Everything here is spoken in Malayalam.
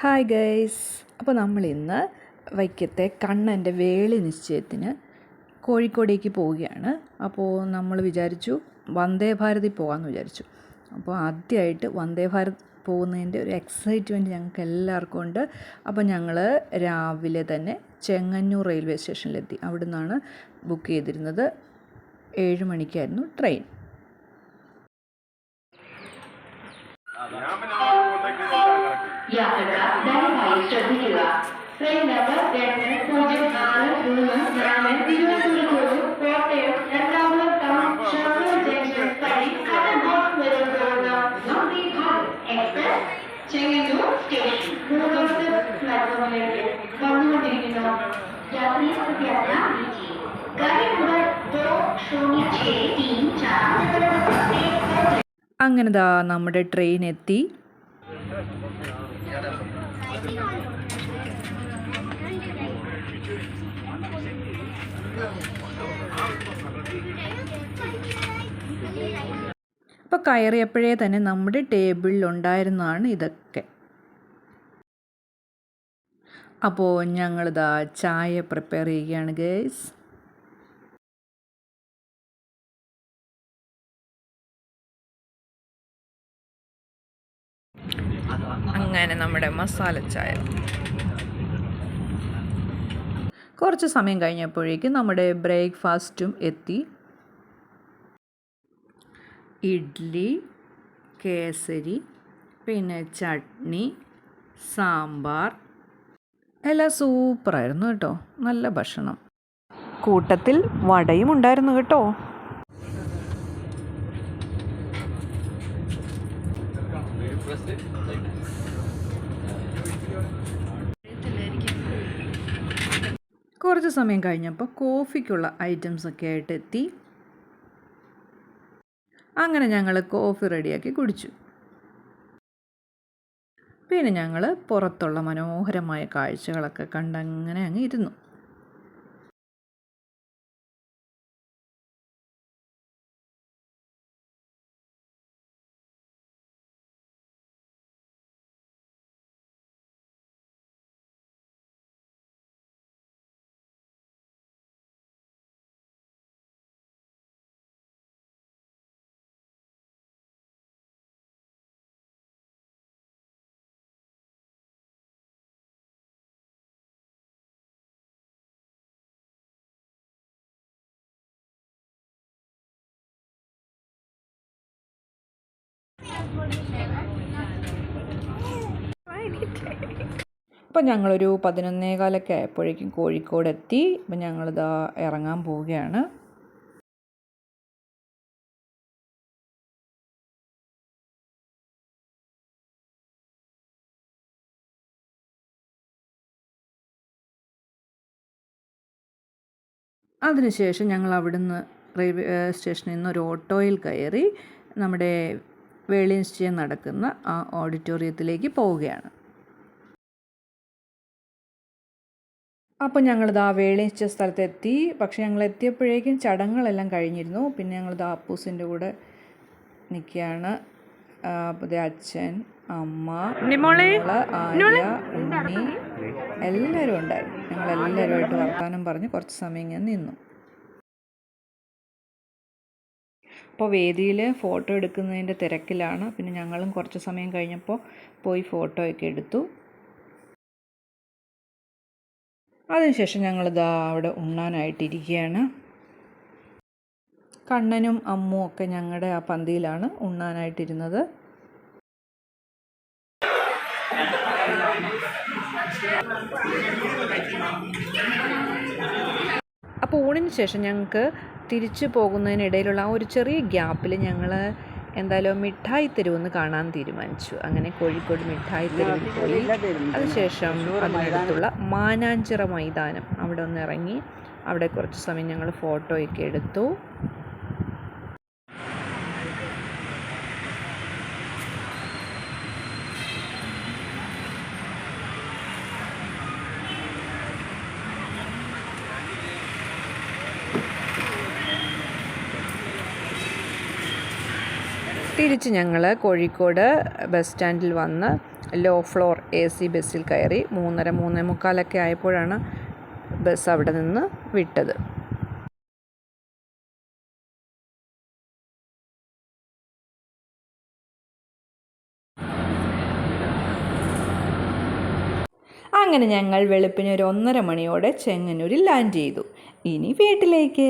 ഹായ് ഗൈസ് അപ്പോൾ നമ്മൾ ഇന്ന് വൈക്കത്തെ കണ്ണന്റെ വേളി നിശ്ചയത്തിന് കോഴിക്കോടേക്ക് പോവുകയാണ്. അപ്പോൾ നമ്മൾ വിചാരിച്ചു വന്ദേ ഭാരതിൽ പോകാമെന്ന് വിചാരിച്ചു. അപ്പോൾ ആദ്യമായിട്ട് വന്ദേ ഭാരത് പോകുന്നതിന്റെ ഒരു എക്സൈറ്റ്മെന്റ് ഞങ്ങൾക്ക് എല്ലാവർക്കും ഉണ്ട്. അപ്പോൾ ഞങ്ങൾ രാവിലെ തന്നെ ചെങ്ങന്നൂർ റെയിൽവേ സ്റ്റേഷനിലെത്തി അവിടെ നിന്നാണ് ബുക്ക് ചെയ്തിരുന്നത്. ഏഴ് മണിക്കായിരുന്നു ട്രെയിൻ യാത്രക്കാർ ദയവായി ശ്രദ്ധിക്കുക. ട്രെയിൻ നമ്പർ രണ്ട് പൂജ്യം ആറ് മൂന്ന് നാല് തിരുവനന്തപുരത്തോടും കോട്ടയം എറണാകുളം ടൗൺ ഷൊർണൂർ ജംഗ്ഷൻ വഴി കടമ്പോട് വരെ പോകുന്ന നോർത്ത് എക്സ്പ്രസ് ചെങ്ങന്നൂർ സ്റ്റേഷൻ മൂന്നാമത്തെ പ്ലാറ്റ്ഫോമിലേക്ക് വന്നുകൊണ്ടിരിക്കുന്നു. യാത്രീ സത്യാത്ര ഗാഡി നമ്പർ ദോ ശൂന്യ ഛേ തീൻ ചാർ അങ്ങനെ ദാ നമ്മുടെ ട്രെയിൻ എത്തി. അപ്പോൾ കയറിയപ്പോഴേ തന്നെ നമ്മുടെ ടേബിളിൽ ഉണ്ടായിരുന്നതാണ് ഇതൊക്കെ. അപ്പോൾ ഞങ്ങളിതാ ചായ പ്രിപ്പയർ ചെയ്യുകയാണ് ഗേസ് അങ്ങനെ നമ്മുടെ മസാല ചായ. കുറച്ച് സമയം കഴിഞ്ഞപ്പോഴേക്കും നമ്മുടെ ബ്രേക്ക്ഫാസ്റ്റും എത്തി. ഇഡ്ലി കേസരി പിന്നെ ചട്നി സാമ്പാർ. എല്ലാം സൂപ്പറായിരുന്നു കേട്ടോ. നല്ല ഭക്ഷണം. കൂട്ടത്തിൽ വടയും ഉണ്ടായിരുന്നു കേട്ടോ. കുറച്ച് സമയം കഴിഞ്ഞപ്പോൾ കോഫിക്കുള്ള ഐറ്റംസ് ഒക്കെ ആയിട്ട് എത്തി അങ്ങനെ ഞങ്ങൾ കോഫി റെഡിയാക്കി കുടിച്ചു. പിന്നെ ഞങ്ങൾ പുറത്തുള്ള മനോഹരമായ കാഴ്ചകളൊക്കെ കണ്ടങ്ങനെ അങ്ങ് ഇരുന്നു. അപ്പോൾ ഞങ്ങളൊരു പതിനൊന്നേകാലൊക്കെ ആയപ്പോഴേക്കും കോഴിക്കോട് എത്തി അപ്പം ഞങ്ങളിതാ ഇറങ്ങാൻ പോവുകയാണ്. അതിനുശേഷം ഞങ്ങൾ അവിടുന്ന് റെയിൽവേ സ്റ്റേഷനിൽ നിന്ന് ഒരു ഓട്ടോയിൽ കയറി നമ്മുടെ വേളി നിശ്ചയം നടക്കുന്ന ആ ഓഡിറ്റോറിയത്തിലേക്ക് പോവുകയാണ്. അപ്പോൾ ഞങ്ങളിത് ആ വേളി നിശ്ചയ സ്ഥലത്തെത്തി. പക്ഷേ ഞങ്ങൾ എത്തിയപ്പോഴേക്കും ചടങ്ങുകളെല്ലാം കഴിഞ്ഞിരുന്നു. പിന്നെ ഞങ്ങളിത് അപ്പൂസിന്റെ കൂടെ നിൽക്കുകയാണ്. പുതിയ അച്ഛൻ അമ്മ മോൾ. ആര്യ ഉണ്ണി എല്ലാവരും ഉണ്ടായിരുന്നു. ഞങ്ങളെല്ലാവരുമായിട്ട് വർത്താനം പറഞ്ഞ് കുറച്ച് സമയം ഇങ്ങനെ നിന്നു. അപ്പോൾ വേദിയിൽ ഫോട്ടോ എടുക്കുന്നതിന്റെ തിരക്കിലാണ്. പിന്നെ ഞങ്ങളും കുറച്ച് സമയം കഴിഞ്ഞപ്പോൾ പോയി ഫോട്ടോ ഒക്കെ എടുത്തു. അതിനുശേഷം ഞങ്ങളിതാ അവിടെ ഉണ്ണാനായിട്ടിരിക്കുകയാണ്. കണ്ണനും അമ്മും ഒക്കെ ഞങ്ങളുടെ ആ പന്തിയിലാണ് ഉണ്ണാനായിട്ടിരുന്നത്. അപ്പോൾ ഊണിന് ശേഷം ഞങ്ങൾക്ക് തിരിച്ചു പോകുന്നതിനിടയിലുള്ള ആ ഒരു ചെറിയ ഗ്യാപ്പിൽ ഞങ്ങൾ എന്തായാലും മിഠായി തെരുവെന്ന് കാണാൻ തീരുമാനിച്ചു. അങ്ങനെ കോഴിക്കോട് മിഠായി തെരുവിൽ പോയി. അതിനുശേഷം അതിനടുത്തുള്ള മാനാഞ്ചിറ മൈതാനം അവിടെ ഒന്ന് ഇറങ്ങി അവിടെ കുറച്ച് സമയം ഞങ്ങൾ ഫോട്ടോയൊക്കെ എടുത്തു. തിരിച്ച് ഞങ്ങൾ കോഴിക്കോട് ബസ് സ്റ്റാൻഡിൽ വന്ന് ലോ ഫ്ലോർ എ സി ബസ്സിൽ കയറി മൂന്നര മൂന്നേ മുക്കാലൊക്കെ ആയപ്പോഴാണ് ബസ് അവിടെ നിന്ന് വിട്ടത്. അങ്ങനെ ഞങ്ങൾ വെളുപ്പിന് ഒരു ഒന്നര മണിയോടെ ചെങ്ങന്നൂരിൽ ലാൻഡ് ചെയ്തു. ഇനി വീട്ടിലേക്ക്.